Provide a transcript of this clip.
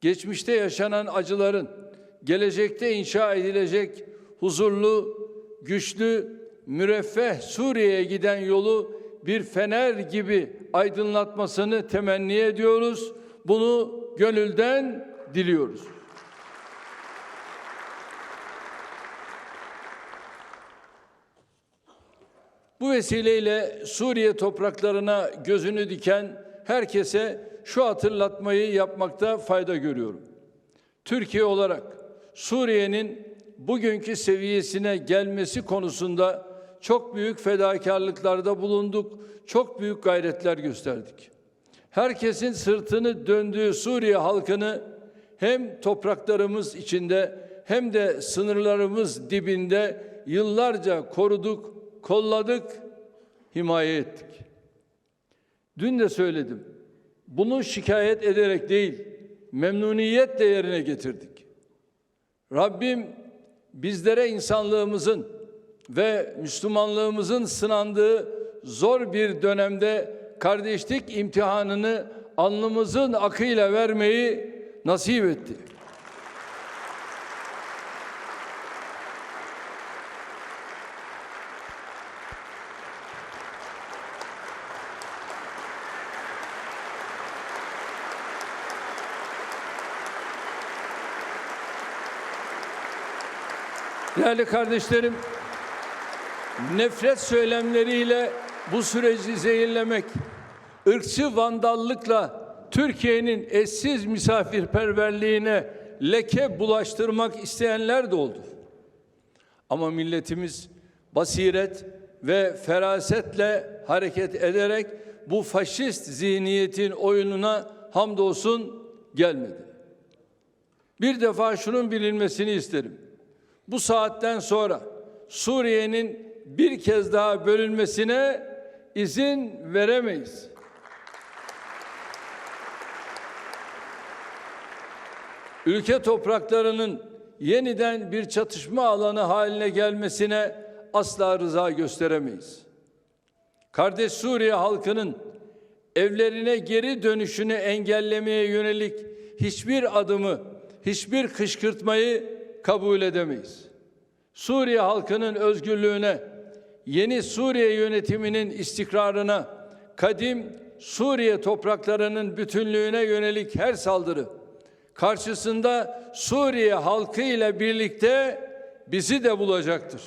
geçmişte yaşanan acıların gelecekte inşa edilecek huzurlu, güçlü, müreffeh Suriye'ye giden yolu bir fener gibi aydınlatmasını temenni ediyoruz. Bunu gönülden diliyoruz. Bu vesileyle Suriye topraklarına gözünü diken herkese şu hatırlatmayı yapmakta fayda görüyorum. Türkiye olarak Suriye'nin bugünkü seviyesine gelmesi konusunda çok büyük fedakarlıklarda bulunduk, çok büyük gayretler gösterdik. Herkesin sırtını döndüğü Suriye halkını hem topraklarımız içinde hem de sınırlarımız dibinde yıllarca koruduk, kolladık, himaye ettik. Dün de söyledim. Bunu şikayet ederek değil, memnuniyetle yerine getirdik. Rabbim bizlere insanlığımızın ve Müslümanlığımızın sınandığı zor bir dönemde kardeşlik imtihanını alnımızın akıyla vermeyi nasip etti. Değerli kardeşlerim, nefret söylemleriyle bu süreci zehirlemek, ırkçı vandallıkla Türkiye'nin eşsiz misafirperverliğine leke bulaştırmak isteyenler de oldu. Ama milletimiz basiret ve ferasetle hareket ederek bu faşist zihniyetin oyununa hamdolsun gelmedi. Bir defa şunun bilinmesini isterim. Bu saatten sonra Suriye'nin bir kez daha bölünmesine izin veremeyiz. Ülke topraklarının yeniden bir çatışma alanı haline gelmesine asla rıza gösteremeyiz. Kardeş Suriye halkının evlerine geri dönüşünü engellemeye yönelik hiçbir adımı, hiçbir kışkırtmayı kabul edemeyiz. Suriye halkının özgürlüğüne, yeni Suriye yönetiminin istikrarına, kadim Suriye topraklarının bütünlüğüne yönelik her saldırı karşısında Suriye halkı ile birlikte bizi de bulacaktır.